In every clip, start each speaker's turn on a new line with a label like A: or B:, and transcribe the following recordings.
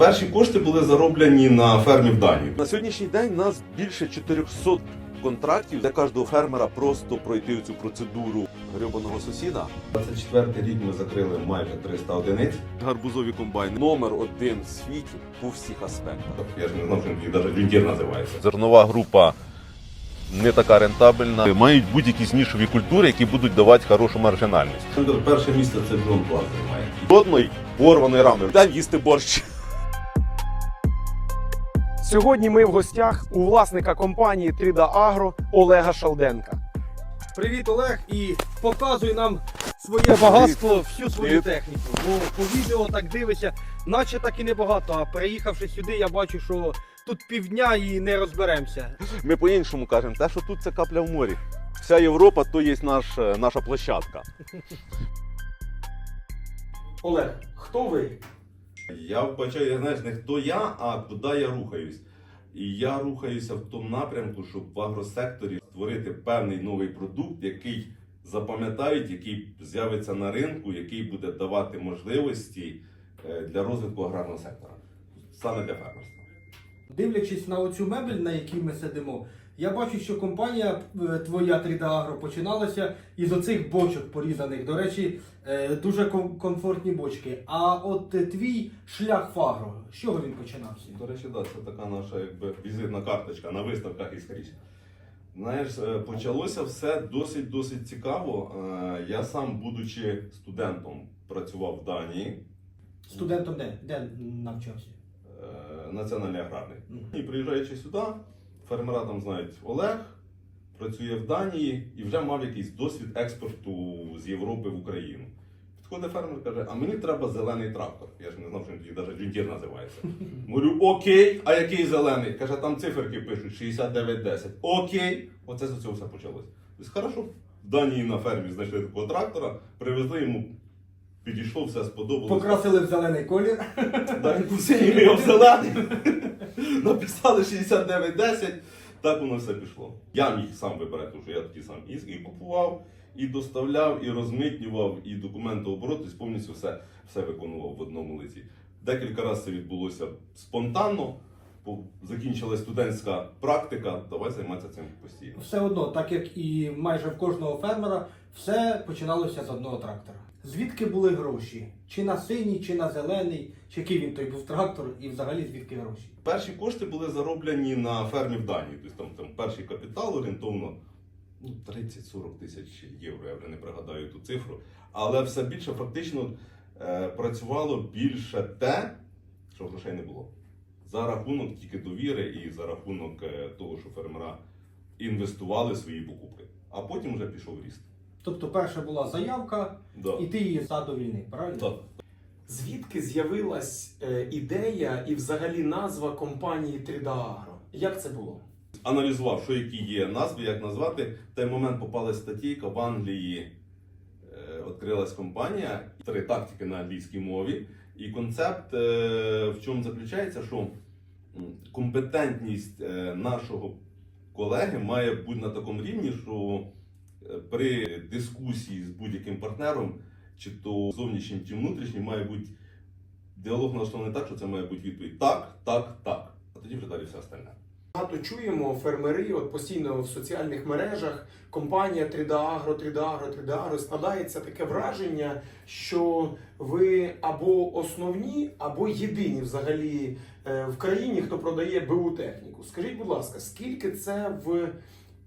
A: Перші кошти були зароблені на фермі в Данії.
B: На сьогоднішній день у нас більше 400 контрактів для кожного фермера просто пройти цю процедуру гребаного сусіда.
A: 24 рік ми закрили майже 300 одиниць.
B: Гарбузові комбайни номер один в світі по всіх аспектах.
A: Я ж не знав, що він навіть Джундір називається.
B: Зернова група не така рентабельна. Мають будь-якісь нішові культури, які будуть давати хорошу маржинальність.
A: Перше місце це Джон Клас займає.
B: Жодної порваної рами. Дай їсти борщ.
C: Сьогодні ми в гостях у власника компанії 3D Agro Олега Шалденка. Привіт, Олег, і показуй нам своє багатство, всю свою
B: Привіт.
C: техніку. Бо по відео так дивишся, наче так і небагато. А приїхавши сюди, я бачу, що тут півдня і не розберемося.
B: Ми по-іншому кажемо, те, що тут це капля в морі. Вся Європа то є наш, е, наша площадка.
C: Олег, хто ви?
A: Я вбачаю, я знаєш, не хто я, а куди я рухаюсь. І я рухаюся в тому напрямку, щоб в агросекторі створити певний новий продукт, який запам'ятають, який з'явиться на ринку, який буде давати можливості е, для розвитку аграрного сектора, саме для фермерства.
D: Дивлячись на оцю мебель, на якій ми сидимо, я бачу, що компанія е, твоя 3D Agro починалася із оцих бочок порізаних. До речі, е, дуже комфортні бочки. А от е, твій шлях в агро, з чого він починався?
A: До речі, да, це така наша якби, візитна карточка на виставках і скрізь. Знаєш, почалося все досить-досить цікаво. Е, Я сам, будучи студентом, працював в Данії.
D: Студентом де? Де навчався?
A: Національний аграрний. І приїжджаючи сюди, фермера там знають Олег, працює в Данії і вже мав якийсь досвід експорту з Європи в Україну. Підходить фермер каже: а мені треба зелений трактор. Я ж не знав, що він тоді навіть джундір називається. Говорю, окей, а який зелений? Каже, там циферки пишуть 6910. Окей, оце з цього все почалось. Хорошо, в Данії на фермі знайшли такого трактора, привезли йому, підійшло, все сподобалось.
D: Покрасили в зелений колір.
A: Синій, ми його взяли. Написали 6910, так воно все пішло. Я міг сам вибирати, тому що я тоді сам і, і купував, і доставляв, і розмитнював, і документооборот, тобто повністю все, все виконував в одному лиці. Декілька разів це відбулося спонтанно. по- Закінчилась студентська практика, давай займатися цим постійно.
D: Все одно, так як і майже в кожного фермера, все починалося з одного трактора. Звідки були гроші? Чи на синій, чи на зелений, чи який він той був трактор, і взагалі звідки гроші?
A: Перші кошти були зароблені на фермі в Данії. Тобто там, там перший капітал орієнтовно ну, 30-40 тисяч євро, я вже не пригадаю ту цифру. Але все більше фактично е, працювало більше те, що грошей не було. За рахунок тільки довіри і за рахунок е, того, що фермера інвестували свої покупки. А потім вже пішов ріст.
D: Тобто, перша була заявка,
A: Да.
D: і ти її задовільнив, правильно?
A: Так.
E: Звідки з'явилась е, ідея і взагалі назва компанії 3D Agro? Як це було?
A: аналізував, що які є назви, як назвати. В той момент попали статейка в Англії. Е, відкрилась компанія, три тактики на англійській мові. І концепт е, в чому заключається, що компетентність е, нашого колеги має бути на такому рівні, що при дискусії з будь-яким партнером, чи то зовнішнім, чи внутрішнім, має бути діалог налаштований так, що це має бути відповідь так, так, так. А тоді вже далі все остальне.
E: Багато чуємо фермери, от постійно в соціальних мережах, компанія 3D Agro, 3D Agro, 3D Agro, складається таке враження, що ви або основні, або єдині взагалі е, в країні, хто продає БУ техніку. Скажіть, будь ласка, скільки це в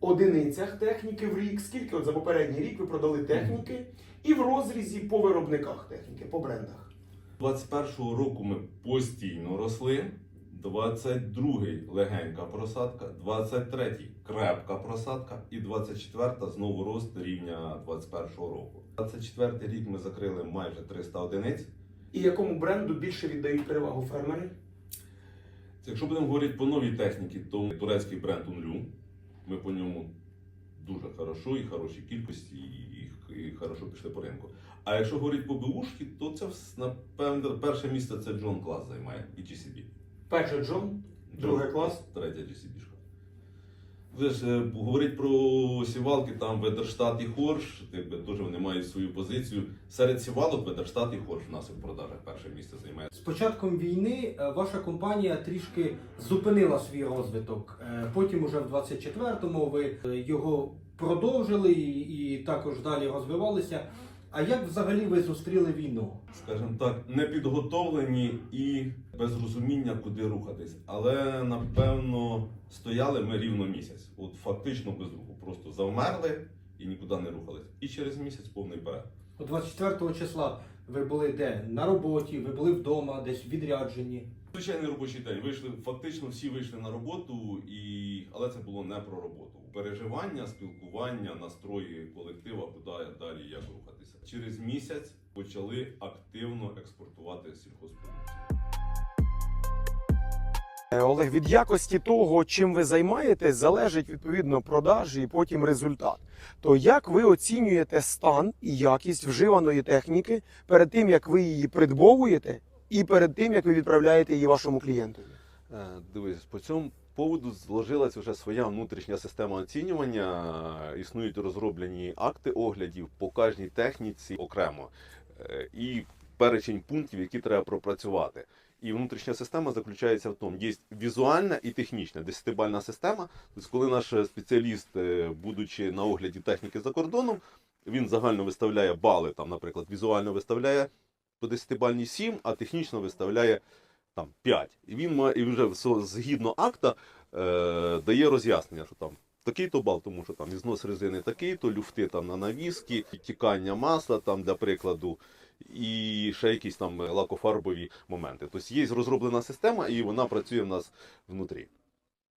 E: одиницях техніки в рік, скільки от за попередній рік ви продали техніки, і в розрізі по виробниках техніки, по брендах?
A: 21-го року ми постійно росли. 22-й легенька просадка, 23-й крепка просадка і 24-та знову рост рівня 21-го року. 24-й рік ми закрили майже 300 одиниць.
E: І якому бренду більше віддають перевагу фермери?
A: Якщо будемо говорити по новій техніці, то турецький бренд Унлю. Ми по ньому дуже хорошо і хороші кількості, і, і, і хорошо пішли по ринку. А якщо говорити по БУшки, то це напевне напевно перше місце це Джон Клас займає і GCB.
E: Перший Джон, другий клас.
A: Третя GCB.
F: Е, говорить про сівалки, там Ведерштат і Хорш, якби теж вони мають свою позицію. Серед сівалок Ведерштат і Хорш в нас в продажах перше місце займає.
D: З початком війни е, ваша компанія трішки зупинила свій розвиток. Е, Потім, уже в 24-му, ви його продовжили і, також далі розвивалися. А як взагалі ви зустріли війну?
F: скажімо так, не підготовлені і без розуміння, куди рухатись. Але напевно стояли ми рівно місяць. От фактично без руху. Просто завмерли і нікуди не рухались. І через місяць повний перед.
D: О 24 числа ви були де? На роботі, ви були вдома, десь в відрядженні.
F: Звичайний робочий день. Вийшли, фактично всі вийшли на роботу, і... але це було не про роботу. Переживання, спілкування, настрої колектива, куди далі як рухатися. Через місяць почали активно експортувати сільхозпродукцію.
E: Е, Олег, від якості того, чим ви займаєтесь, залежить відповідно продажі і потім результат. То як ви оцінюєте стан і якість вживаної техніки перед тим, як ви її придбовуєте, і перед тим, як ви відправляєте її вашому клієнту?
A: Е, Дивись, по цьому поводу зложилась вже своя внутрішня система оцінювання. Е, Існують розроблені акти оглядів по кожній техніці окремо і перечень пунктів, які треба пропрацювати. І внутрішня система заключається в тому, є візуальна і технічна десятибальна система. Тобто, коли наш спеціаліст, е, будучи на огляді техніки за кордоном, він загально виставляє бали, там, наприклад, візуально виставляє по десятибальній 7, а технічно виставляє там 5. І він має і вже згідно акта е, дає роз'яснення, що там такий-то бал, тому що там ізнос резини такий-то, люфти там на навіски, тікання масла, там, для прикладу, і ще якісь там лакофарбові моменти. Тобто є розроблена система, і вона працює в нас внутрі.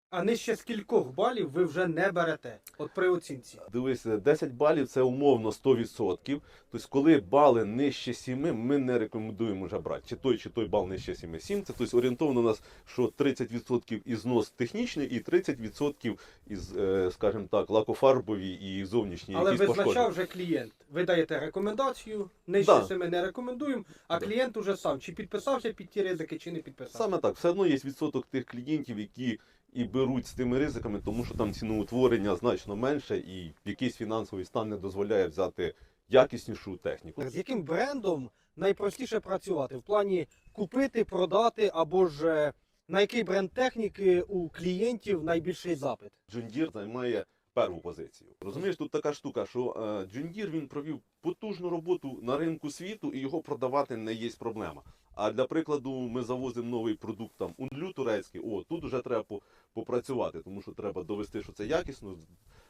D: А нижче скількох балів ви вже не берете? От при оцінці.
A: Дивись, 10 балів це умовно 100%. Тобто, коли бали нижче 7, ми не рекомендуємо вже брати. Чи той, чи той бал нижче 7. 7 це тобто, орієнтовно у нас, що 30% ізнос технічний і 30% із, е, скажімо так, лакофарбові і зовнішні
D: Але
A: якісь
D: визначав
A: пошкодження.
D: вже клієнт. Ви даєте рекомендацію, нижче
A: Да.
D: семи не рекомендуємо, а
A: Да.
D: клієнт уже сам чи підписався під ті ризики, чи не підписався.
A: Саме так, все одно є відсоток тих клієнтів, які і беруть з тими ризиками, тому що там ціноутворення значно менше, і якийсь фінансовий стан не дозволяє взяти якіснішу техніку.
D: З яким брендом найпростіше працювати? В плані купити, продати або ж е, на який бренд техніки у клієнтів найбільший запит?
A: John Deere займає перву позицію. Розумієш, тут така штука, що е, John він провів потужну роботу на ринку світу, і його продавати не є проблема. А для прикладу, ми завозимо новий продукт там унлю турецький. О, тут вже треба по- попрацювати, тому що треба довести, що це якісно,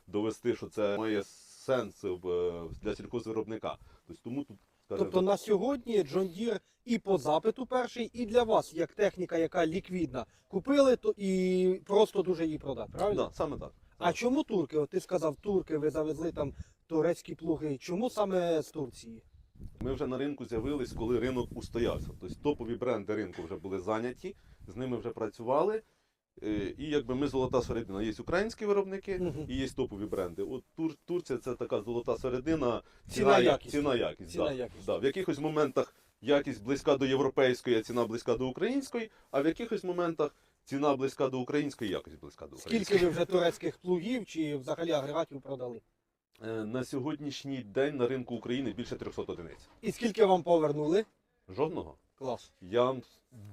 A: довести, що це має сенс е, для сільхозвиробника. Тобто тому тут скажімо
D: Тобто на сьогодні John Deere і по запиту перший, і для вас, як техніка, яка ліквідна, купили то і просто дуже її продати. Правильно?
A: Да, саме так.
D: А чому турки? От ти сказав, турки, ви завезли там турецькі плуги. Чому саме з Турції?
A: Ми вже на ринку з'явились, коли ринок устоявся. Тобто топові бренди ринку вже були зайняті, з ними вже працювали. Е, І якби ми золота середина, є українські виробники і є топові бренди. От Тур, Турція це така золота середина,
D: Ціна якість.
A: ціна якість.
D: Ціна
A: да.
D: якість.
A: Да. В якихось моментах якість близька до європейської, а ціна близька до української, а в якихось моментах ціна близька до української, якість близька до української.
D: Скільки ви вже турецьких плугів чи взагалі агрегатів продали?
A: Е, На сьогоднішній день на ринку України більше 300 одиниць.
D: І скільки вам повернули?
A: Жодного.
D: Клас.
A: Я вам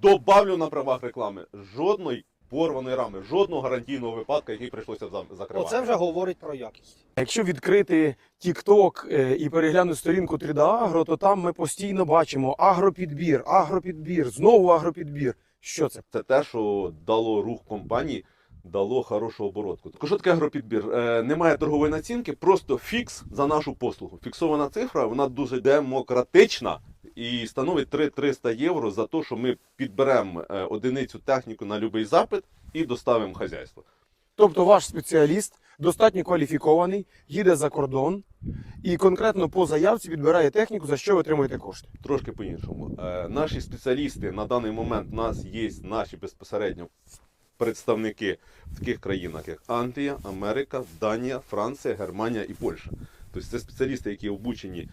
A: добавлю на правах реклами жодної порваної рами, жодного гарантійного випадку, який прийшлося закривати.
D: Оце вже говорить про якість.
E: Якщо відкрити TikTok е, і переглянути сторінку 3D Agro, то там ми постійно бачимо агропідбір, агропідбір, знову агропідбір. Що це?
A: Це те, що дало рух компанії, дало хорошу оборотку. Так що таке агропідбір? Е, немає торгової націнки, просто фікс за нашу послугу. Фіксована цифра, вона дуже демократична і становить 3-300 євро за те, що ми підберемо е, одиницю техніку на будь-який запит і доставимо хазяйство.
E: Тобто ваш спеціаліст достатньо кваліфікований, їде за кордон і конкретно по заявці відбирає техніку, за що ви отримуєте кошти.
A: Трошки по-іншому. Е, наші спеціалісти на даний момент у нас є наші безпосередньо представники в таких країнах, як Англія, Америка, Данія, Франція, Германія і Польща. Тобто це спеціалісти, які обучені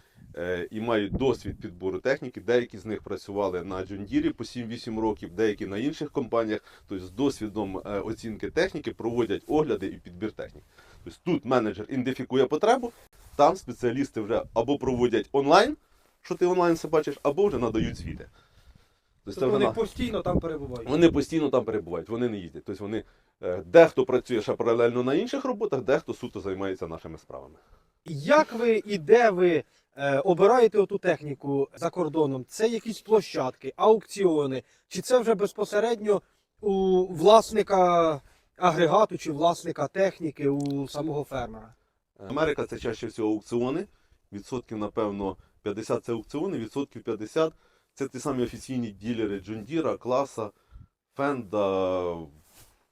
A: і мають досвід підбору техніки. Деякі з них працювали на Джундірі по 7-8 років, деякі на інших компаніях. Тобто з досвідом е, оцінки техніки проводять огляди і підбір техніки. Тобто тут менеджер ідентифікує потребу, там спеціалісти вже або проводять онлайн, що ти онлайн все бачиш, або вже надають звіти. Тобто
D: Тобто вони
A: на-
D: постійно там перебувають.
A: вони постійно там перебувають, вони не їздять. Тобто вони е, дехто працює ще паралельно на інших роботах, дехто суто займається нашими справами.
E: Як ви і де ви е, обираєте оту техніку за кордоном? Це якісь площадки, аукціони, чи це вже безпосередньо у власника агрегату чи власника техніки у самого фермера?
A: Америка це чаще всього аукціони. Відсотків, напевно, 50 це аукціони, відсотків 50 це ті самі офіційні ділери Джундіра, Класа, Фенда,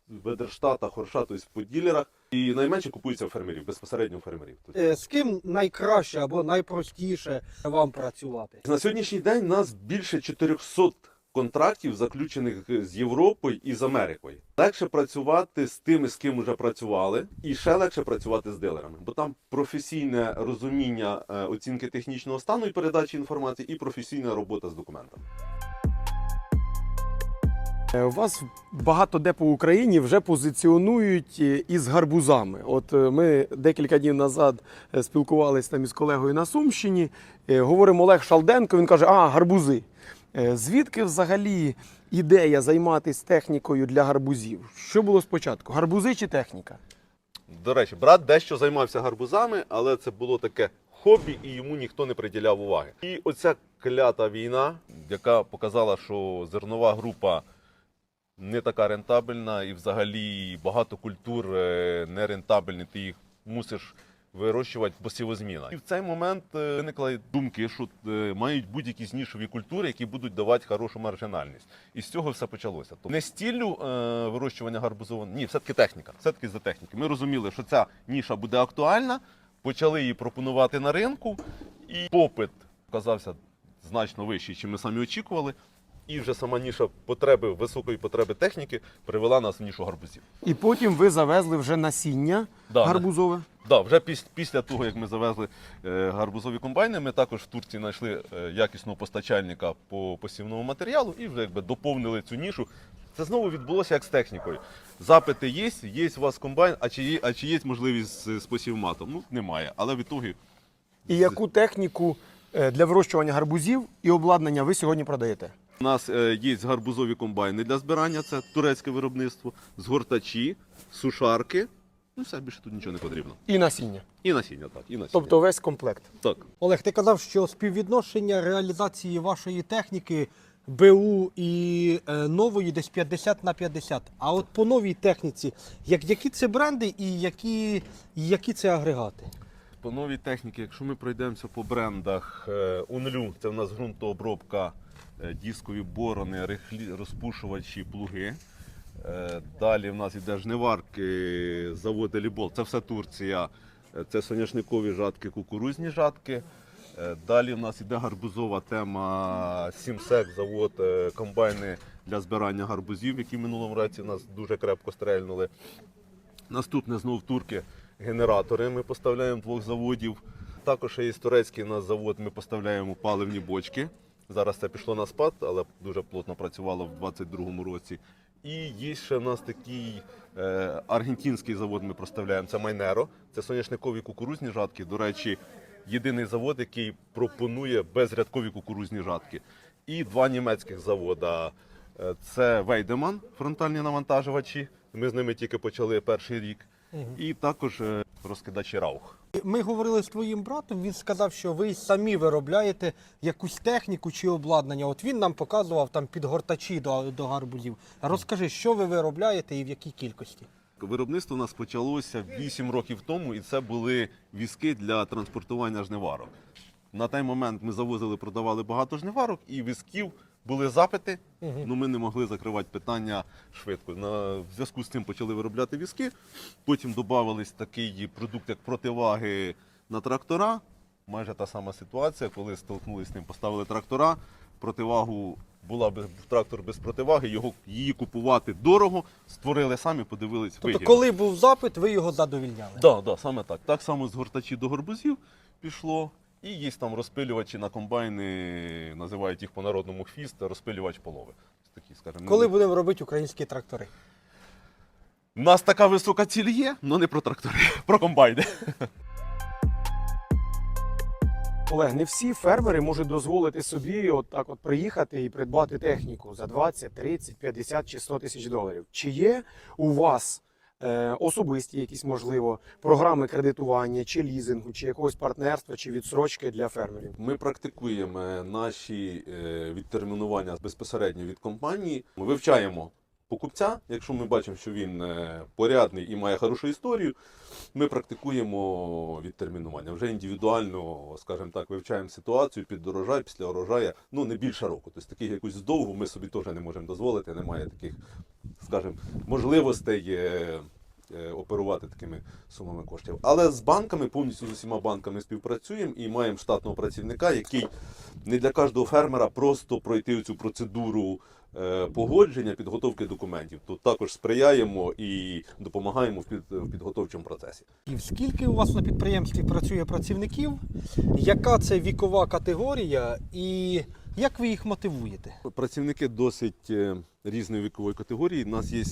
A: Ведерштата, Хорша, тобто по ділерах. І найменше купується у фермерів, безпосередньо у фермерів. Тобто
E: Е, З ким найкраще або найпростіше вам працювати?
A: На сьогоднішній день нас більше 400 контрактів, заключених з Європою і з Америкою. Легше працювати з тими, з ким вже працювали, і ще легше працювати з дилерами, бо там професійне розуміння е, оцінки технічного стану і передачі інформації, і професійна робота з документами.
E: Е, У вас багато де по Україні вже позиціонують е, із гарбузами. От е, ми декілька днів назад е, спілкувалися там із колегою на Сумщині. Е, Говоримо Олег Шалденко. Він каже: А, гарбузи. Е, Звідки взагалі ідея займатися технікою для гарбузів? Що було спочатку? Гарбузи чи техніка?
A: До речі, брат дещо займався гарбузами, але це було таке хобі, і йому ніхто не приділяв уваги. І оця клята війна, яка показала, що зернова група не така рентабельна, і взагалі багато культур е, не рентабельні, ти їх мусиш вирощувати посівозміна. І в цей момент е, виникли думки, що е, мають будь-які нішові культури, які будуть давати хорошу маржинальність. І з цього все почалося. Тобто не стіллю е, вирощування гарбузового, ні, все-таки техніка. Все-таки за техніки. Ми розуміли, що ця ніша буде актуальна, почали її пропонувати на ринку, і попит оказався значно вищий, чим ми самі очікували. І вже сама ніша потреби, високої потреби техніки привела нас в нішу гарбузів.
E: І потім ви завезли вже насіння
A: Да,
E: гарбузове.
A: Да, вже піс- після того, як ми завезли е, гарбузові комбайни, ми також в Турції знайшли е, якісного постачальника по посівному матеріалу і вже якби доповнили цю нішу. Це знову відбулося як з технікою. Запити є, є у вас комбайн, а чи є, а чи є можливість з, з посівматом? Ну, немає. Але в ітогі
E: І яку техніку е, для вирощування гарбузів і обладнання ви сьогодні продаєте?
A: У нас е, є гарбузові комбайни для збирання, це турецьке виробництво, згортачі, сушарки. Ну, все, більше тут нічого не потрібно.
E: І насіння.
A: І насіння, так, і насіння.
E: Тобто весь комплект.
A: так.
D: Олег, ти казав, що співвідношення реалізації вашої техніки БУ і е, нової десь 50 на 50. А от по новій техніці, як, які це бренди і які, які це агрегати?
A: По новій техніці, якщо ми пройдемося по брендах е, Унлю, це в нас ґрунтообробка, е, дискові борони, розпушувачі, плуги. Е, Далі в нас іде жниварки, завод Елібол, це все Турція. Е, Це соняшникові жатки, кукурузні жатки. Е, Далі в нас іде гарбузова тема Сімсек, завод, е, комбайни для збирання гарбузів, які в минулому році нас дуже крепко стрельнули. Наступне знов турки генератори. Ми поставляємо двох заводів. Також є турецький у нас завод, ми поставляємо паливні бочки. Зараз це пішло на спад, але дуже плотно працювало в 2022 році. І є ще в нас такий е, аргентинський завод, ми поставляємо. Це Майнеро. Це соняшникові кукурузні жатки. До речі, єдиний завод, який пропонує безрядкові кукурузні жатки. І два німецьких завода. Е, Це Вейдеман, фронтальні навантажувачі. Ми з ними тільки почали перший рік. І також е, розкидачі Раух.
D: Ми говорили з твоїм братом, він сказав, що ви самі виробляєте якусь техніку чи обладнання. От він нам показував там підгортачі до, до гарбузів. Розкажи, що ви виробляєте і в якій кількості?
A: Виробництво у нас почалося 8 років тому, і це були візки для транспортування жниварок. На той момент ми завозили, продавали багато жниварок, і візків були запити, але ми не могли закривати питання швидко. На в зв'язку з цим почали виробляти візки. Потім додавались такий продукт, як противаги на трактора. Майже та сама ситуація, коли столкнулися з ним, поставили трактора. Противагу була без трактор без противаги, його її купувати дорого. Створили самі, подивились.
D: Тобто,
A: вигідно.
D: коли був запит, ви його задовільняли.
A: Да, да, саме так. Так само з гортачі до горбузів пішло. І є там розпилювачі на комбайни, називають їх по народному хвіст, розпилювач полови. Такі, скажімо,
G: Коли будемо робити українські трактори?
A: У нас така висока ціль є, але не про трактори, про комбайни.
E: Олег, не всі фермери можуть дозволити собі от так от приїхати і придбати техніку за 20, 30, 50 чи 100 тисяч доларів. Чи є у вас особисті якісь, можливо, програми кредитування, чи лізингу, чи якогось партнерства, чи відсрочки для фермерів?
A: Ми практикуємо наші е, відтермінування безпосередньо від компанії. Ми вивчаємо покупця. Якщо ми бачимо, що він е, порядний і має хорошу історію, ми практикуємо відтермінування. Вже індивідуально, скажімо так, вивчаємо ситуацію під урожай, після урожаю, ну не більше року. Тобто таких якусь здовгу ми собі теж не можемо дозволити. Немає таких, скажімо, можливостей. Е, Оперувати такими сумами коштів. Але з банками, повністю з усіма банками співпрацюємо і маємо штатного працівника, який не для кожного фермера просто пройти цю процедуру е, погодження, підготовки документів. Тут також сприяємо і допомагаємо в, під, підготовчому процесі.
G: І скільки у вас на підприємстві працює працівників? Яка це вікова категорія і як ви їх мотивуєте?
A: Працівники досить е, різної вікової категорії. У нас є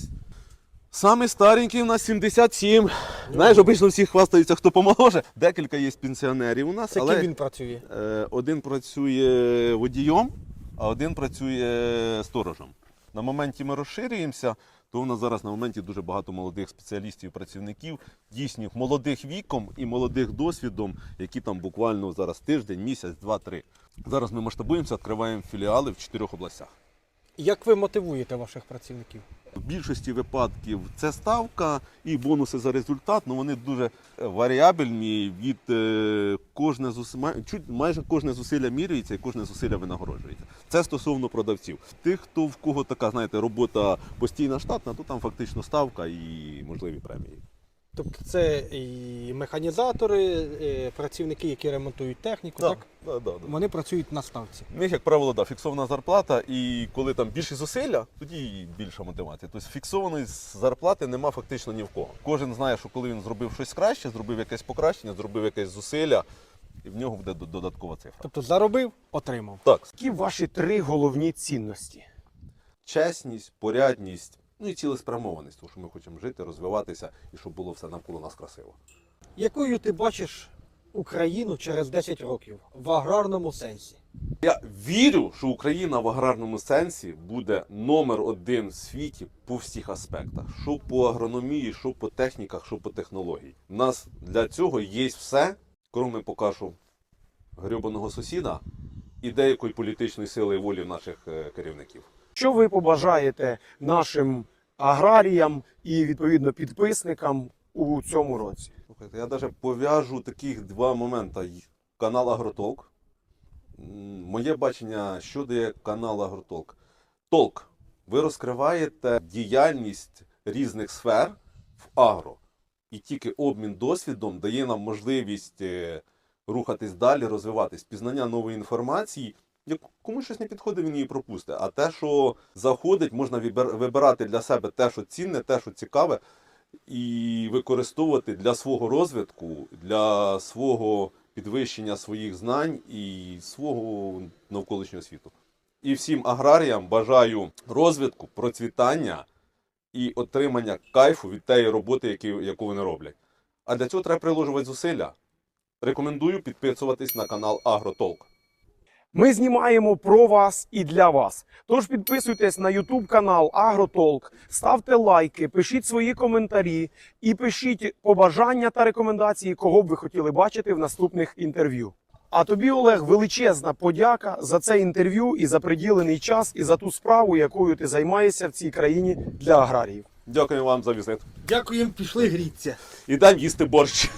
A: Самий старенький у нас 77. Знаєш, обично всі хвастаються, хто помоложе. Декілька є пенсіонерів у нас,
G: Це
A: але
G: ким він працює?
A: Е, один працює водієм, а один працює сторожем. На моменті ми розширюємося, то у нас зараз на моменті дуже багато молодих спеціалістів, працівників, дійсних молодих віком і молодих досвідом, які там буквально зараз тиждень, місяць, два-три. Зараз ми масштабуємося, відкриваємо філіали в чотирьох областях.
G: Як ви мотивуєте ваших працівників?
A: В більшості випадків це ставка і бонуси за результат, ну вони дуже е, варіабельні. Від е, кожне зус... чуть майже кожне зусилля міряється і кожне зусилля винагороджується. Це стосовно продавців. Тих, хто в кого така, знаєте, робота постійна штатна, то там фактично ставка і можливі премії.
G: Тобто це і механізатори, е, працівники, які ремонтують техніку, так?
A: Да, да, да.
G: Вони працюють на ставці.
A: В них, як правило, да, фіксована зарплата, і коли там більше зусилля, тоді і більша мотивація. Тобто фіксованої зарплати нема фактично ні в кого. Кожен знає, що коли він зробив щось краще, зробив якесь покращення, зробив якесь зусилля, і в нього буде додаткова цифра.
G: Тобто заробив, отримав.
A: Так,
E: Які ваші три головні цінності?
A: чесність, порядність, ну і цілеспрямованість, тому що ми хочемо жити, розвиватися і щоб було все навколо нас красиво.
G: Якою ти бачиш Україну через 10 років в аграрному сенсі?
A: Я вірю, що Україна в аграрному сенсі буде номер один в світі по всіх аспектах: що по агрономії, що по техніках, що по технології. У нас для цього є все, крім покажу грьобаного сусіда і деякої політичної сили і волі наших е, керівників.
E: Що ви побажаєте нашим аграріям і відповідно підписникам у цьому році?
A: Слухайте, я навіть пов'яжу таких два моменти. Канал Агротолк. Моє бачення, що дає канал Агротолк. Толк. Ви розкриваєте діяльність різних сфер в агро. І тільки обмін досвідом дає нам можливість е, рухатись далі, розвиватись. Пізнання нової інформації. Як комусь щось не підходить, він її пропустить. А те, що заходить, можна вибирати для себе те, що цінне, те, що цікаве, і використовувати для свого розвитку, для свого підвищення своїх знань і свого навколишнього світу. І всім аграріям бажаю розвитку, процвітання і отримання кайфу від тієї роботи, яку вони роблять. А для цього треба приложувати зусилля. Рекомендую підписуватись на канал Агротолк.
E: Ми знімаємо про вас і для вас. Тож підписуйтесь на YouTube канал Агротолк, ставте лайки, пишіть свої коментарі і пишіть побажання та рекомендації, кого б ви хотіли бачити в наступних інтерв'ю. А тобі, Олег, величезна подяка за це інтерв'ю і за приділений час, і за ту справу, якою ти займаєшся в цій країні для аграріїв.
A: Дякую вам за візит.
G: Дякуємо, пішли гріться.
A: Ідемо їсти борщ.